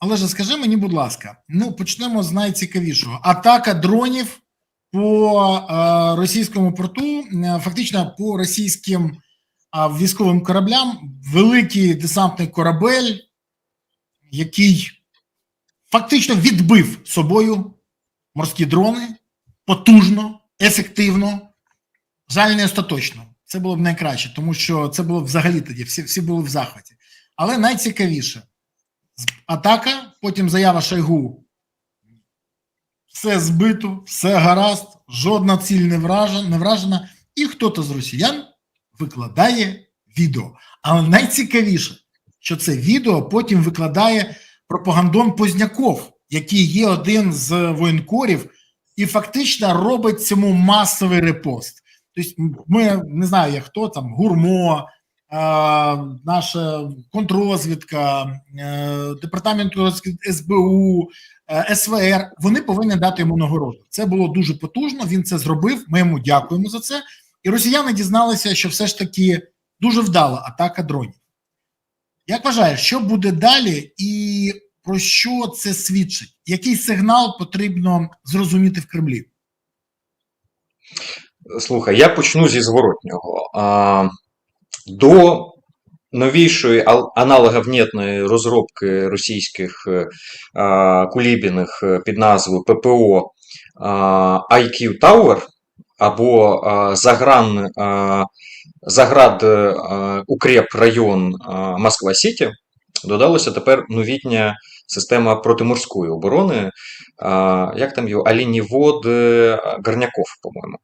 Олеже, скажи мені, будь ласка, ну почнемо з найцікавішого. Атака дронів по е, російському порту, е, фактично по російським е, військовим кораблям, великий десантний корабель, який фактично відбив собою морські дрони потужно, ефективно, жаль, не остаточно. Це було б найкраще, тому що це було взагалі тоді, всі, всі були в захваті. Але найцікавіше атака, потім заява Шойгу. Все збито, все гаразд, жодна ціль не вражена, не вражена, і хтось з росіян викладає відео. Але найцікавіше, що це відео потім викладає пропагандон Позняков, який є один з воєнкорів, і фактично робить цьому масовий репост. Тобто, ми не знаю, хто там, гурмо, наша контррозвідка, е, департамент СБУ, е, СВР. Вони повинні дати йому нагороду. Це було дуже потужно. Він це зробив. Ми йому дякуємо за це. І росіяни дізналися, що все ж таки дуже вдала атака дронів. Як вважаєш, що буде далі, і про що це свідчить? Який сигнал потрібно зрозуміти в Кремлі? Слухай, я почну зі зворотнього. До новішої ал- аналоговнєтної розробки російських а, кулібіних е, під назвою ППО IQ Tower або Загран, Заград а, Укреп район а, Москва-Сіті додалася тепер новітня система протиморської оборони. Як там його? Алінівод е, Горняков, по-моєму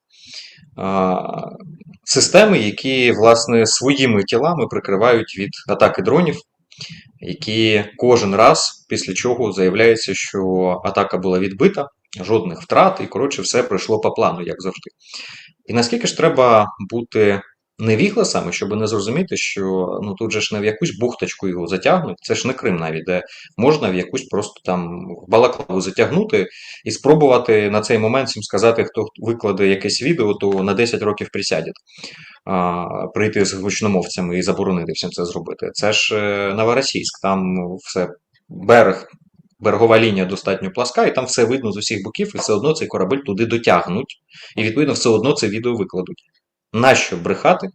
системи, які власне своїми тілами прикривають від атаки дронів, які кожен раз після чого заявляється, що атака була відбита, жодних втрат, і коротше, все пройшло по плану, як завжди. І наскільки ж треба бути невігласами, щоб не зрозуміти, що ну тут же ж не в якусь бухточку його затягнуть, це ж не Крим навіть, де можна в якусь просто там балаклаву затягнути і спробувати на цей момент всім сказати, хто викладе якесь відео, то на 10 років присядять. Прийти з гучномовцями і заборонити всім це зробити. Це ж е, Новоросійськ, там все берег. Берегова лінія достатньо пласка, і там все видно з усіх боків, і все одно цей корабель туди дотягнуть, і відповідно все одно це відео викладуть. Нащо брехати?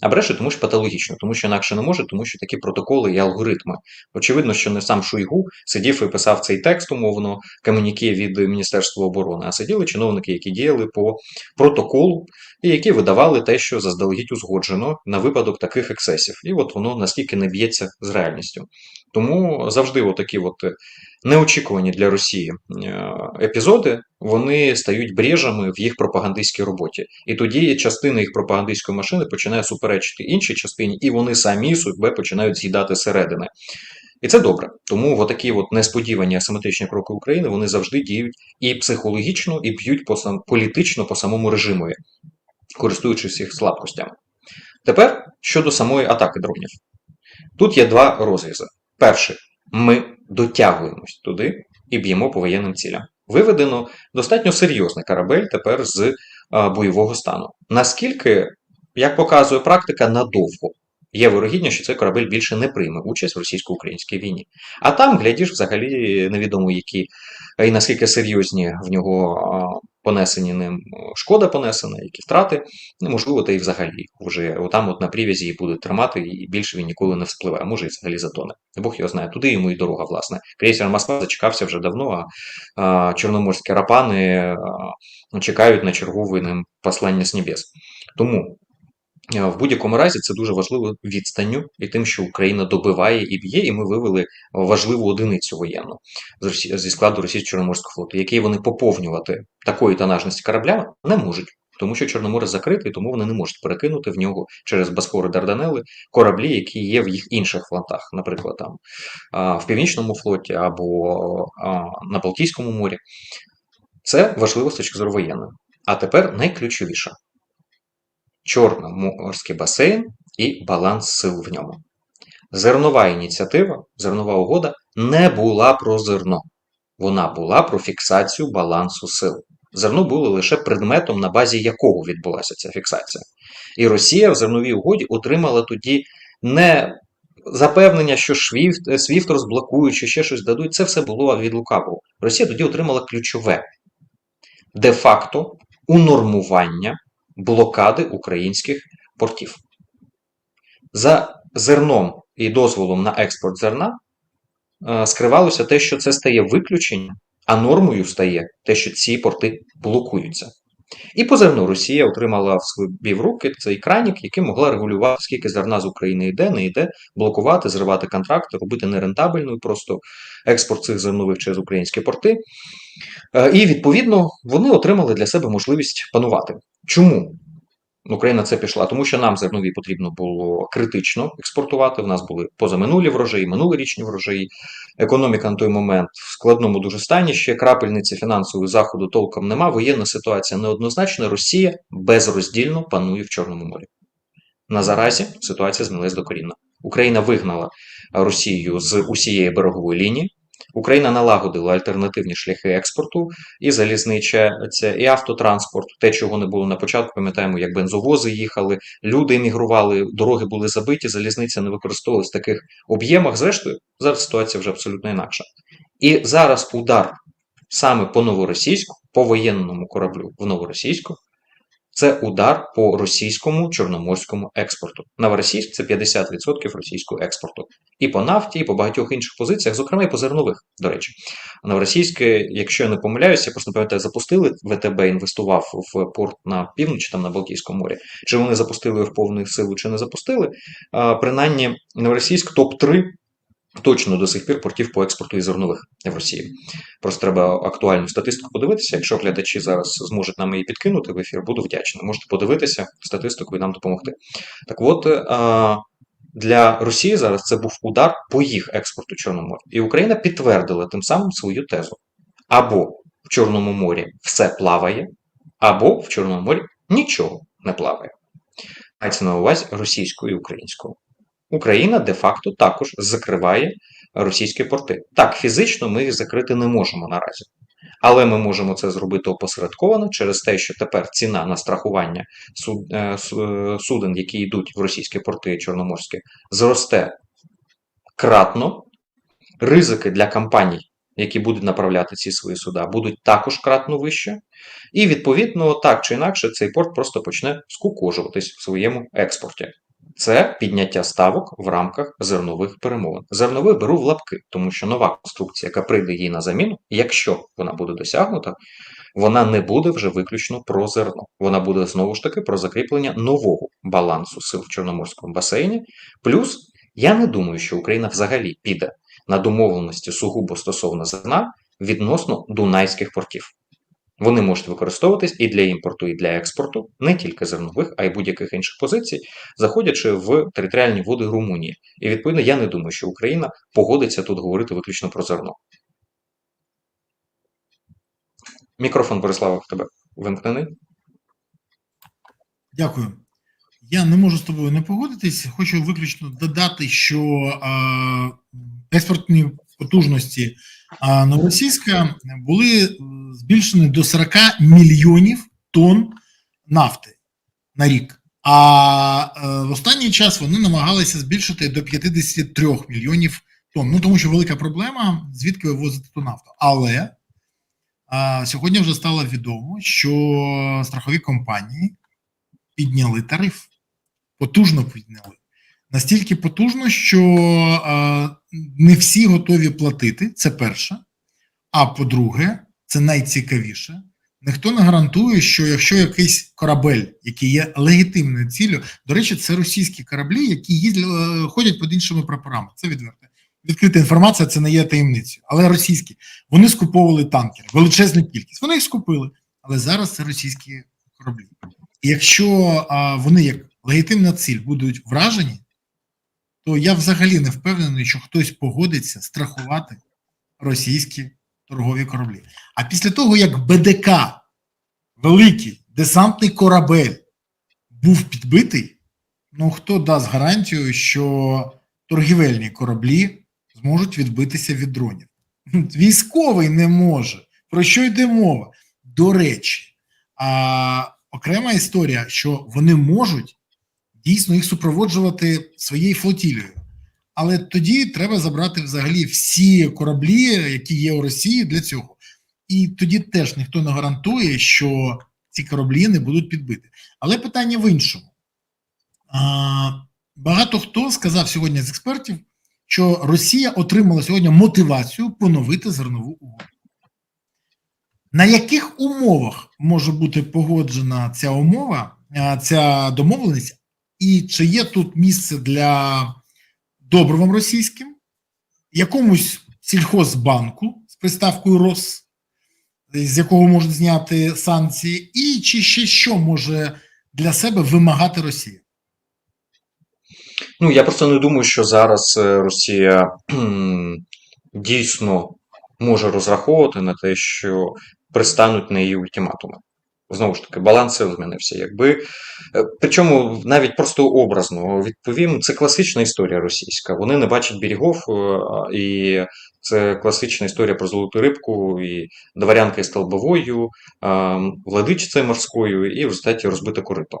А бреше, тому що патологічно, тому що інакше не може, тому що такі протоколи і алгоритми. Очевидно, що не сам Шойгу сидів і писав цей текст умовно, комуніке від Міністерства оборони, а сиділи чиновники, які діяли по протоколу і які видавали те, що заздалегідь узгоджено на випадок таких ексесів. І от воно наскільки не б'ється з реальністю. Тому завжди отакі от неочікувані для Росії е, епізоди, вони стають брежами в їх пропагандистській роботі. І тоді частина їх пропагандистської машини починає суперечити іншій частині, і вони самі себе починають з'їдати середини. І це добре. Тому отакі от несподівані асиметричні кроки України вони завжди діють і психологічно, і б'ють по сам політично по самому режимові, користуючись їх слабкостями. Тепер щодо самої атаки дронів. Тут є два розрізи. Перший, ми дотягуємось туди і б'ємо по воєнним цілям. Виведено достатньо серйозний корабель тепер з бойового стану. Наскільки, як показує практика, надовго є вирогідно, що цей корабель більше не прийме участь в російсько-українській війні. А там, глядіш, взагалі невідомо які і наскільки серйозні в нього а, понесені ним шкода понесена, які втрати, неможливо, та й взагалі вже там от на привязі її буде тримати, і більше він ніколи не вспливе, а може і взагалі затоне. Бог його знає, туди йому і дорога, власне. Крейсер Москва зачекався вже давно, а, чорноморські рапани а, чекають на черговий ним послання з небес. Тому. В будь-якому разі це дуже важливо відстанню і тим, що Україна добиває і б'є, і ми вивели важливу одиницю воєнну зі складу російського чорноморського флоту, який вони поповнювати такої тонажності кораблями не можуть. Тому що Чорноморе закритий, тому вони не можуть перекинути в нього через Босфори Дарданели кораблі, які є в їх інших флотах, наприклад, там в Північному флоті або на Балтійському морі. Це важливо з точки зору воєнної. А тепер найключовіше: Чорноморський басейн і баланс сил в ньому. Зернова ініціатива, зернова угода не була про зерно. Вона була про фіксацію балансу сил. Зерно було лише предметом, на базі якого відбулася ця фіксація. І Росія в зерновій угоді отримала тоді не запевнення, що Свіфт, Свіфт розблокують, чи ще щось дадуть, це все було від лукавого. Росія тоді отримала ключове де-факто унормування блокади українських портів. За зерном і дозволом на експорт зерна е, скривалося те, що це стає виключенням, а нормою стає те, що ці порти блокуються. І по зерну Росія отримала в собі в руки цей кранік, який могла регулювати, скільки зерна з України йде, не йде, блокувати, зривати контракти, робити нерентабельною просто експорт цих зернових через українські порти. Е, І відповідно вони отримали для себе можливість панувати. Чому? Україна це пішла, тому що нам зернові потрібно було критично експортувати. В нас були позаминулі врожаї, минулорічні врожаї. Економіка на той момент в складному дуже стані. Ще крапельниці фінансового заходу толком нема. Воєнна ситуація неоднозначна. Росія безроздільно панує в Чорному морі. На заразі ситуація змінилась докорінно. Україна вигнала Росію з усієї берегової лінії. Україна налагодила альтернативні шляхи експорту, і залізнича, це і автотранспорт, те, чого не було на початку. Пам'ятаємо, як бензовози їхали, люди емігрували, дороги були забиті, залізниця не використовувалась в таких об'ємах. Зрештою, зараз ситуація вже абсолютно інакша. І зараз удар саме по новоросійську, по воєнному кораблю в новоросійську, це удар по російському чорноморському експорту. Новоросійськ це 50% російського експорту. І по нафті, і по багатьох інших позиціях, зокрема і по зернових, до речі. Новоросійське, якщо я не помиляюся, просто не пам'ятаю, запустили ВТБ, інвестував в порт на півночі, там на Балтійському морі. Чи вони запустили його в повну силу, чи не запустили. А, принаймні, Новоросійськ топ-3 точно до сих пір портів по експорту і зернових в Росії. Просто треба актуальну статистику подивитися. Якщо глядачі зараз зможуть нам її підкинути в ефір, буду вдячний. Можете подивитися статистику і нам допомогти. Так от. Для Росії зараз це був удар по їх експорту Чорного моря. І Україна підтвердила тим самим свою тезу. Або в Чорному морі все плаває, або в Чорному морі нічого не плаває. Мається на увазі російською і українською. Україна де-факто також закриває російські порти. Так, фізично ми їх закрити не можемо наразі. Але ми можемо це зробити опосередковано через те, що тепер ціна на страхування е, е, суден, які йдуть в російські порти чорноморські, зросте кратно. Ризики для компаній, які будуть направляти ці свої суда, будуть також кратно вище. І відповідно, так чи інакше, цей порт просто почне скукожуватись в своєму експорті. Це підняття ставок в рамках зернових перемовин. Зернових беру в лапки, тому що нова конструкція, яка прийде їй на заміну, якщо вона буде досягнута, вона не буде вже виключно про зерно. Вона буде знову ж таки про закріплення нового балансу сил в Чорноморському басейні. Плюс я не думаю, що Україна взагалі піде на домовленості сугубо стосовно зерна відносно дунайських портів. Вони можуть використовуватись і для імпорту, і для експорту, не тільки зернових, а й будь-яких інших позицій, заходячи в територіальні води Румунії. І відповідно я не думаю, що Україна погодиться тут говорити виключно про зерно. Мікрофон Борислава в тебе вимкнений. Дякую. Я не можу з тобою не погодитись. Хочу виключно додати, що експортні потужності новоросійська були збільшені до 40 мільйонів тонн нафти на рік. А е, в останній час вони намагалися збільшити до 53 мільйонів тонн. Ну тому що велика проблема, звідки вивозити ту нафту. Але е, сьогодні вже стало відомо, що страхові компанії підняли тариф, потужно підняли. Настільки потужно, що е, не всі готові платити. Це перше. А по-друге, це найцікавіше. Ніхто не гарантує, що якщо якийсь корабель, який є легітимною ціллю, до речі, це російські кораблі, які їздять, е, ходять під іншими прапорами. Це відверта. Відкрита інформація, це не є таємницею. Але російські вони скуповували танкери, величезну кількість. Вони їх скупили, але зараз це російські кораблі. І якщо а, вони як легітимна ціль будуть вражені, то я взагалі не впевнений, що хтось погодиться страхувати російські торгові кораблі. А після того, як БДК, великий десантний корабель, був підбитий, ну хто дасть гарантію, що торгівельні кораблі зможуть відбитися від дронів? Військовий не може. Про що йде мова? До речі, а, окрема історія, що вони можуть дійсно їх супроводжувати своєю флотілією. Але тоді треба забрати взагалі всі кораблі, які є у Росії для цього. І тоді теж ніхто не гарантує, що ці кораблі не будуть підбиті. Але питання в іншому. А, багато хто сказав сьогодні з експертів, що Росія отримала сьогодні мотивацію поновити зернову угоду. На яких умовах може бути погоджена ця умова, ця домовленість, і чи є тут місце для добривам російським, якомусь сільхозбанку з приставкою РОС, з якого можуть зняти санкції, і чи ще що може для себе вимагати Росія? Ну, я просто не думаю, що зараз е, Росія дійсно може розраховувати на те, що пристануть на її ультиматуми. Знову ж таки, баланс сил змінився. Якби, е, причому навіть просто образно відповім, це класична історія російська. Вони не бачать берегов, е, і це класична історія про золоту рибку, і дворянка із столбовою, е, владичицею морською, і в результаті розбите корито.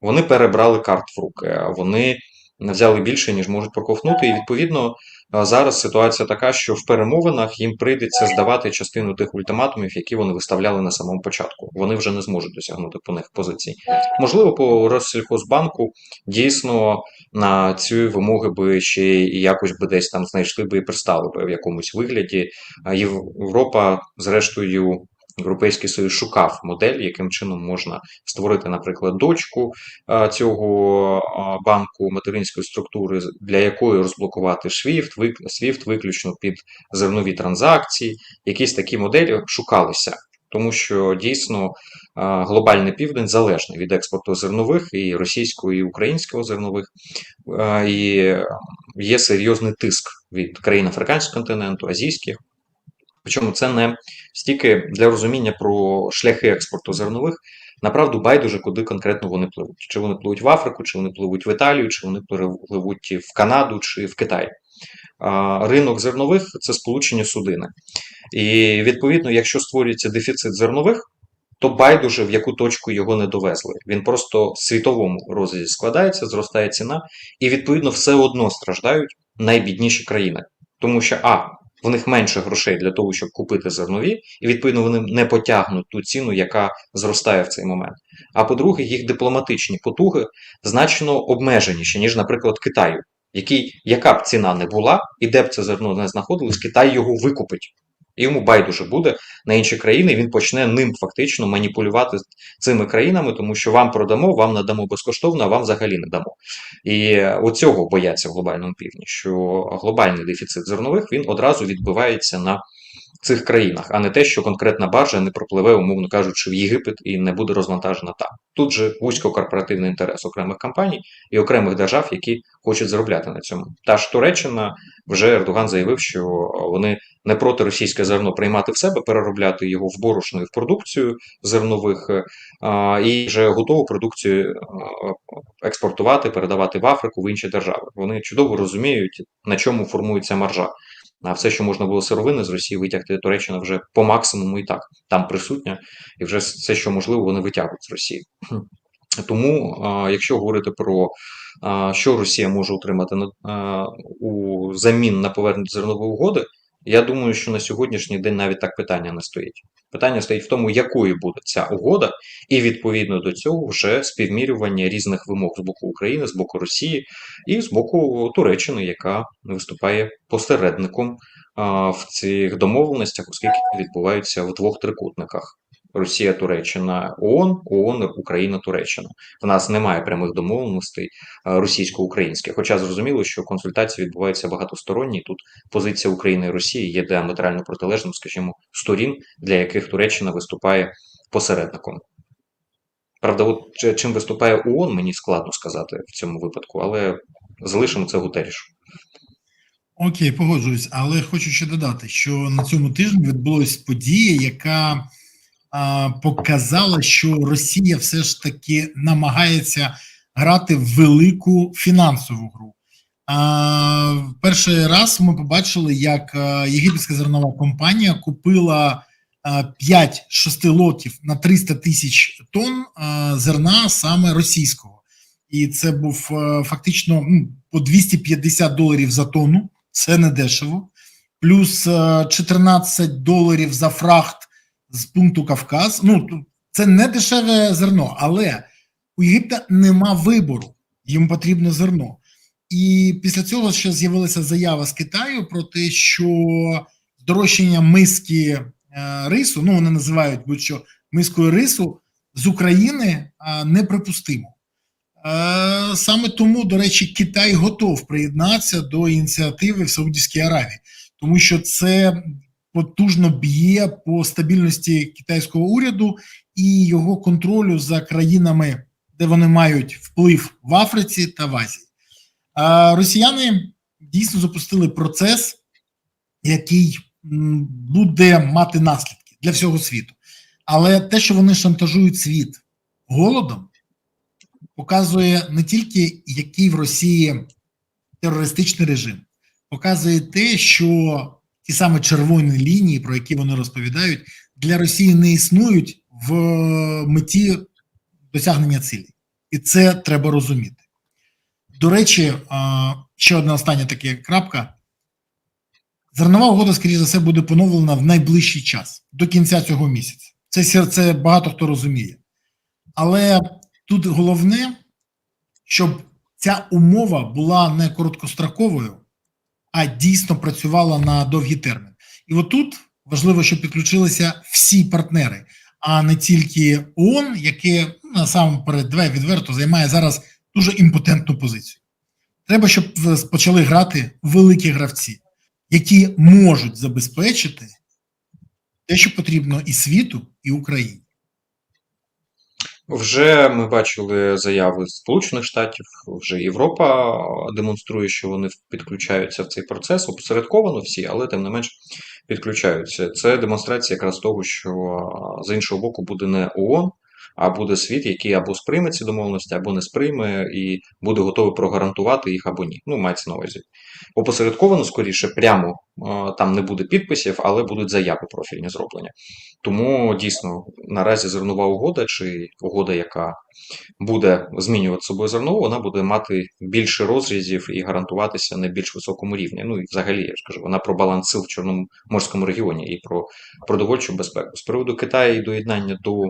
Вони перебрали карт в руки, вони взяли більше, ніж можуть проковтнути. І відповідно а, зараз ситуація така, що в перемовинах їм прийдеться здавати частину тих ультиматумів, які вони виставляли на самому початку. Вони вже не зможуть досягнути по них позицій. Можливо, по Россельхозбанку дійсно на ці вимоги би ще і якось би десь там знайшли би і пристали би в якомусь вигляді. А Європа, зрештою. Європейський Союз шукав модель, яким чином можна створити, наприклад, дочку цього банку материнської структури, для якої розблокувати вик, SWIFT виключно під зернові транзакції. Якісь такі моделі шукалися, тому що дійсно глобальний південь залежний від експорту зернових і російського, і українського зернових, і є серйозний тиск від країн африканського континенту, азійських. Причому це не стільки для розуміння про шляхи експорту зернових, направду байдуже, куди конкретно вони пливуть. Чи вони пливуть в Африку, чи вони пливуть в Італію, чи вони пливуть в Канаду, чи в Китай. Ринок зернових це сполучення судини. І відповідно, якщо створюється дефіцит зернових, то байдуже в яку точку його не довезли. Він просто в світовому розрізі складається, зростає ціна, і відповідно все одно страждають найбідніші країни. Тому що А. В них менше грошей для того, щоб купити зернові, і відповідно вони не потягнуть ту ціну, яка зростає в цей момент. А по-друге, їх дипломатичні потуги значно обмеженіші, ніж, наприклад, Китаю, який, яка б ціна не була, і де б це зерно не знаходилось, Китай його викупить. І йому байдуже буде на інші країни, він почне ним фактично маніпулювати цими країнами, тому що вам продамо, вам надамо безкоштовно, а вам взагалі не дамо. І оцього бояться в глобальному півдні, що глобальний дефіцит зернових він одразу відбивається на цих країнах, а не те, що конкретна баржа не пропливе, умовно кажучи, в Єгипет і не буде розвантажена там. Тут же вузькокорпоративний інтерес окремих компаній і окремих держав, які хочуть заробляти на цьому. Та ж Туреччина вже Ердоган заявив, що вони не проти російське зерно приймати в себе, переробляти його в борошно і в продукцію зернових, і вже готову продукцію експортувати, передавати в Африку, в інші держави. Вони чудово розуміють, на чому формується маржа. А все, що можна було сировини з Росії витягти, Туреччина вже по максимуму і так там присутня, і вже все, що можливо, вони витягують з Росії. Тому, якщо говорити про що Росія може отримати у замін на повернення зернової угоди, я думаю, що на сьогоднішній день навіть так питання не стоїть. Питання стоїть в тому, якою буде ця угода, і відповідно до цього вже співмірювання різних вимог з боку України, з боку Росії і з боку Туреччини, яка виступає посередником в цих домовленостях, оскільки відбуваються в двох трикутниках. Росія, Туреччина, ООН, ООН, Україна, Туреччина. В нас немає прямих домовленостей російсько-українських. Хоча зрозуміло, що консультації відбуваються багатосторонні. Тут позиція України і Росії є діаметрально протилежним, скажімо, сторін, для яких Туреччина виступає посередником. Правда, от чим виступає ООН, мені складно сказати в цьому випадку, але залишимо це Гутерішу. Окей, погоджуюсь, але хочу ще додати, що на цьому тижні відбулася подія, яка показала, що Росія все ж таки намагається грати в велику фінансову гру. Перший раз ми побачили, як єгипетська зернова компанія купила 5-6 лотів на 300 тисяч тонн зерна саме російського. і це був е, фактично ну, по 250 доларів за тонну. Це не дешево. Плюс е, 14 доларів за фрахт з пункту Кавказ. Ну це не дешеве зерно, але у Єгипта нема вибору. Їм потрібно зерно. І після цього ще з'явилася заява з Китаю про те, що здорожчання миски е, рису, ну вони називають будь-що мискою рису з України е, неприпустимо. Е, Саме тому, до речі, Китай готов приєднатися до ініціативи в Саудівській Аравії, тому що це потужно б'є по стабільності китайського уряду і його контролю за країнами, де вони мають вплив в Африці та в Азії. А росіяни дійсно запустили процес, який буде мати наслідки для всього світу. Але те, що вони шантажують світ голодом, показує не тільки який в Росії терористичний режим, показує те, що ті самі червоні лінії, про які вони розповідають, для Росії не існують в меті досягнення цілі. І це треба розуміти. До речі, ще одна остання така крапка. Зернова угода, скоріше за все, буде поновлена в найближчий час, до кінця цього місяця. Це, це багато хто розуміє. Але тут головне, щоб ця умова була не короткостроковою, а дійсно працювала на довгий термін. І отут важливо, щоб підключилися всі партнери, а не тільки ООН, яке ну, насамперед давай відверто займає зараз дуже імпотентну позицію. Треба, щоб в- почали грати великі гравці, які можуть забезпечити те, що потрібно і світу, і Україні. Вже ми бачили заяви Сполучених Штатів, вже Європа демонструє, що вони підключаються в цей процес, опосередковано всі, але тим не менш підключаються. Це демонстрація якраз того, що з іншого боку буде не ООН, а буде світ, який або сприйме ці домовленості, або не сприйме, і буде готовий прогарантувати їх або ні. Ну, мається на увазі. Опосередковано, скоріше, прямо там не буде підписів, але будуть заяви профільні зроблені. Тому дійсно наразі зернова угода чи угода, яка буде змінювати собою зерно, вона буде мати більше розрізів і гарантуватися на більш високому рівні. Ну і взагалі, я ж кажу, вона про баланс сил в Чорноморському регіоні і про продовольчу безпеку. З приводу Китаю і доєднання до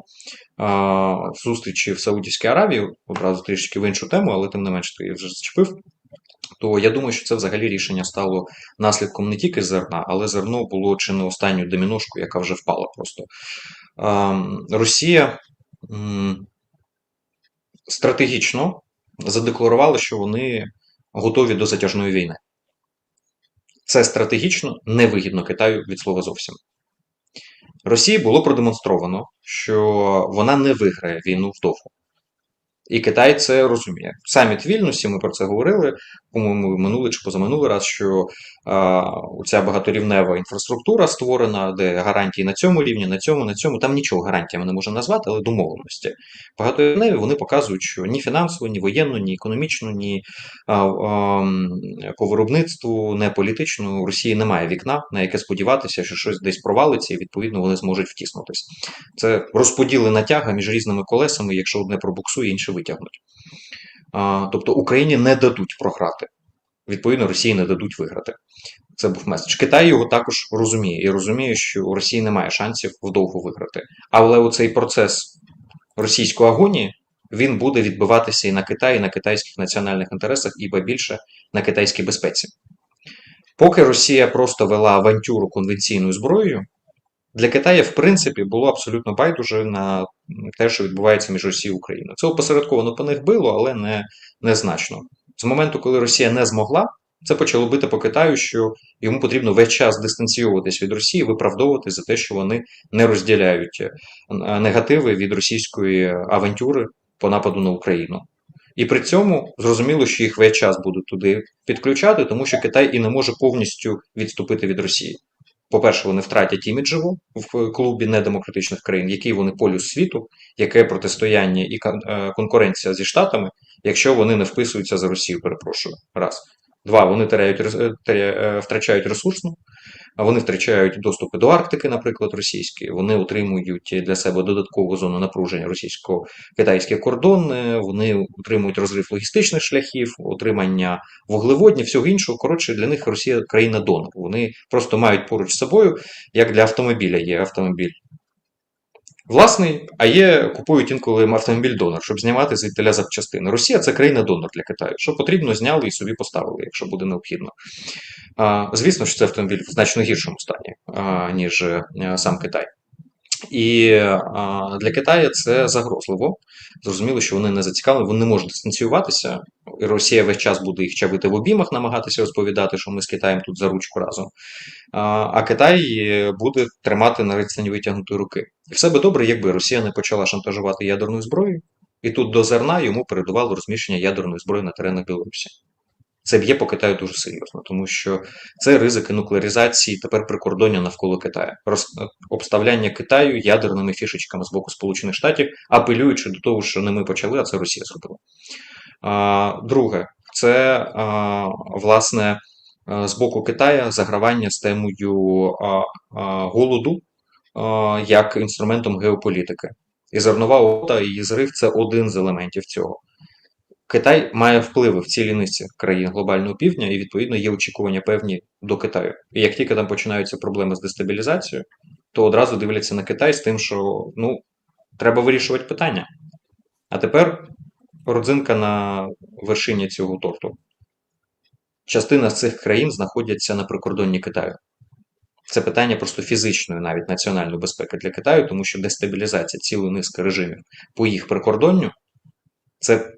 а, зустрічі в Саудівській Аравії, одразу трішки в іншу тему, але тим не менш ти вже зачепив. То я думаю, що це взагалі рішення стало наслідком не тільки зерна, але зерно було чи не останню доміношку, яка вже впала просто. Ем, Росія стратегічно задекларувала, що вони готові до затяжної війни. Це стратегічно невигідно Китаю від слова зовсім. Росії було продемонстровано, що вона не виграє війну вдовго. І Китай це розуміє. Саміт в Вільнюсі, ми про це говорили, по-моєму, минулий чи позаминулий раз, що а, ця багаторівнева інфраструктура створена, де гарантії на цьому рівні, на цьому, на цьому. Там нічого гарантіями не можна назвати, але домовленості. Багаторівневі вони показують, що ні фінансово, ні воєнно, ні економічно, ні а, а, по виробництву, не політично у Росії немає вікна, на яке сподіватися, що щось десь провалиться, і відповідно вони зможуть втиснутися. Це розподілена тяга між різними колесами, якщо одне пробуксує, інше витягнуть. А, тобто Україні не дадуть програти. Відповідно, Росії не дадуть виграти. Це був меседж. Китай його також розуміє і розуміє, що у Росії немає шансів вдовго виграти. Але оцей процес російської агонії він буде відбиватися і на Китаї, і на китайських національних інтересах, і більше на китайській безпеці. Поки Росія просто вела авантюру конвенційною зброєю, для Китаю, в принципі, було абсолютно байдуже на те, що відбувається між Росією і Україною. Це опосередковано по них било, але не, незначно. З моменту, коли Росія не змогла, це почало бити по Китаю, що йому потрібно весь час дистанціюватись від Росії, виправдовувати за те, що вони не розділяють е, негативи від російської авантюри по нападу на Україну. І при цьому зрозуміло, що їх весь час будуть туди підключати, тому що Китай і не може повністю відступити від Росії. По-перше, вони втратять іміджево в клубі недемократичних країн, який вони полюс світу, яке протистояння і е, конкуренція зі Штатами, якщо вони не вписуються за Росію, перепрошую. Раз. Два, вони теряють, е, теря- е, втрачають ресурсну вони втрачають доступи до Арктики, наприклад, російські. Вони отримують для себе додаткову зону напруження російсько-китайський кордон. е, Вони отримують розрив логістичних шляхів, отримання вуглеводнів, всього іншого. Коротше, для них Росія країна донор. Вони просто мають поруч з собою, як для автомобіля є автомобіль. Власний, а є купують інколи автомобіль донор, щоб знімати звідтиля запчастини. Росія це країна донор для Китаю. Що потрібно, зняли і собі поставили, якщо буде необхідно. Звісно, що це автомобіль в значно гіршому стані, ніж е, сам Китай. І а, для Китаю це загрозливо. Зрозуміло, що вони не зацікавлені, вони не можуть дистанціюватися. І Росія весь час буде їх чабити в обіймах, намагатися розповідати, що ми з Китаєм тут за ручку разом. А, а Китай буде тримати на відстані витягнутої руки. І все би добре, якби Росія не почала шантажувати ядерною зброєю, і тут до зерна йому передувало розміщення ядерної зброї на теренах Білорусі. Це б'є по Китаю дуже серйозно, тому що це ризики нуклеаризації тепер прикордоння навколо Китаю, Роз, обставляння Китаю ядерними фішечками з боку Сполучених Штатів, апелюючи до того, що не ми почали, а це Росія зробила. А, друге, це а, власне з боку Китаю загравання з темою а, а, голоду а, як інструментом геополітики. І зернова угода і зрив це один з елементів цього. Китай має впливи в цілій низці країн глобального півдня, і відповідно є очікування певні до Китаю. І як тільки там починаються проблеми з дестабілізацією, то одразу дивляться на Китай з тим, що ну треба вирішувати питання. А тепер родзинка на вершині цього торту. Частина з цих країн знаходяться на прикордонні Китаю. Це питання просто фізичної, навіть національної безпеки для Китаю, тому що дестабілізація цілої низки режимів по їх прикордонню це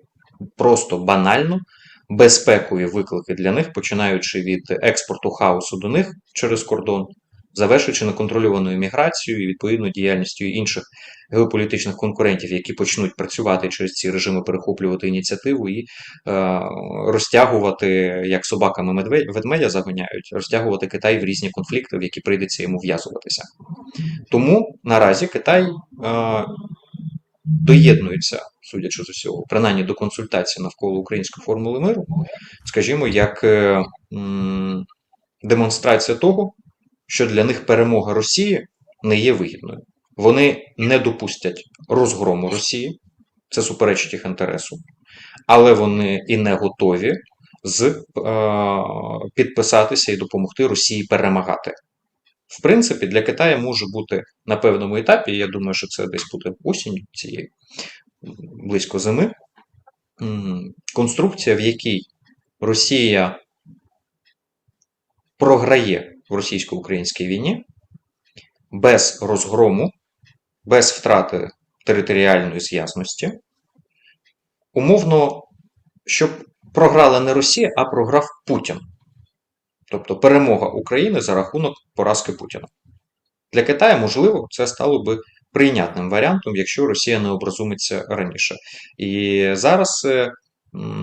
просто банально безпекові виклики для них, починаючи від експорту хаосу до них через кордон, завершуючи неконтрольованою міграцією і відповідно діяльністю інших геополітичних конкурентів, які почнуть працювати через ці режими, перехоплювати ініціативу і е, розтягувати, як собаками ведмедя загоняють, розтягувати Китай в різні конфлікти, в які прийдеться йому в'язуватися. Тому наразі Китай. Е, доєднуються, судячи з усього, принаймні до консультацій навколо української формули миру, скажімо, як е, демонстрація того, що для них перемога Росії не є вигідною. Вони не допустять розгрому Росії, це суперечить їх інтересу, але вони і не готові з, е, підписатися і допомогти Росії перемагати. В принципі, для Китаю може бути на певному етапі, я думаю, що це десь буде осінь цієї близько зими. Конструкція, в якій Росія програє в російсько-українській війні без розгрому, без втрати територіальної зв'язності. Умовно, щоб програла не Росія, а програв Путін. Тобто перемога України за рахунок поразки Путіна. Для Китаю, можливо, це стало би прийнятним варіантом, якщо Росія не образумиться раніше. І зараз е,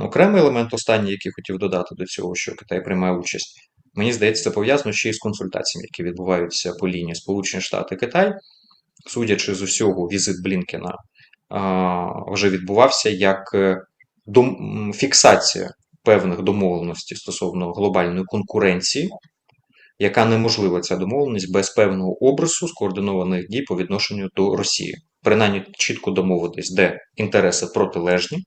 окремий елемент останній, який хотів додати до цього, що Китай приймає участь, мені здається, це пов'язано ще й з консультаціями, які відбуваються по лінії Сполучені Штати Китай. Судячи з усього, візит Блінкена вже відбувався як е, фіксація певних домовленостей стосовно глобальної конкуренції, яка неможлива ця домовленість без певного обрису скоординованих дій по відношенню до Росії. Принаймні чітко домовитись, де інтереси протилежні,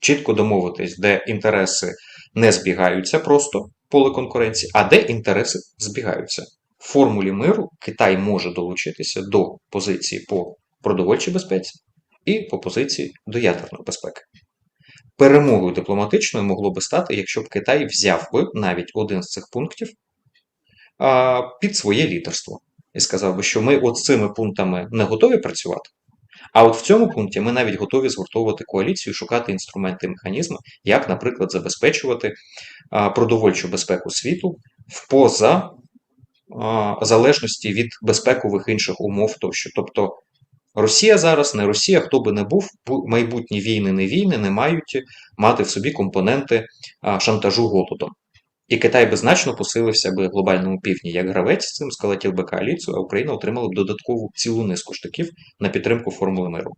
чітко домовитись, де інтереси не збігаються просто поле конкуренції, а де інтереси збігаються. В формулі миру Китай може долучитися до позиції по продовольчій безпеці і по позиції до ядерної безпеки. Перемогою дипломатичною могло би стати, якщо б Китай взяв би навіть один з цих пунктів під своє лідерство і сказав би, що ми от цими пунктами не готові працювати. А от в цьому пункті ми навіть готові згуртовувати коаліцію, шукати інструменти і механізми, як, наприклад, забезпечувати продовольчу безпеку світу в поза залежності від безпекових інших умов тощо. Тобто Росія зараз, не Росія, хто би не був, майбутні війни, не війни не мають мати в собі компоненти шантажу голодом. І Китай би значно посилився би глобальному півдні як гравець цим скалатів би коаліцію, а Україна отримала б додаткову цілу низку штиків на підтримку формули миру.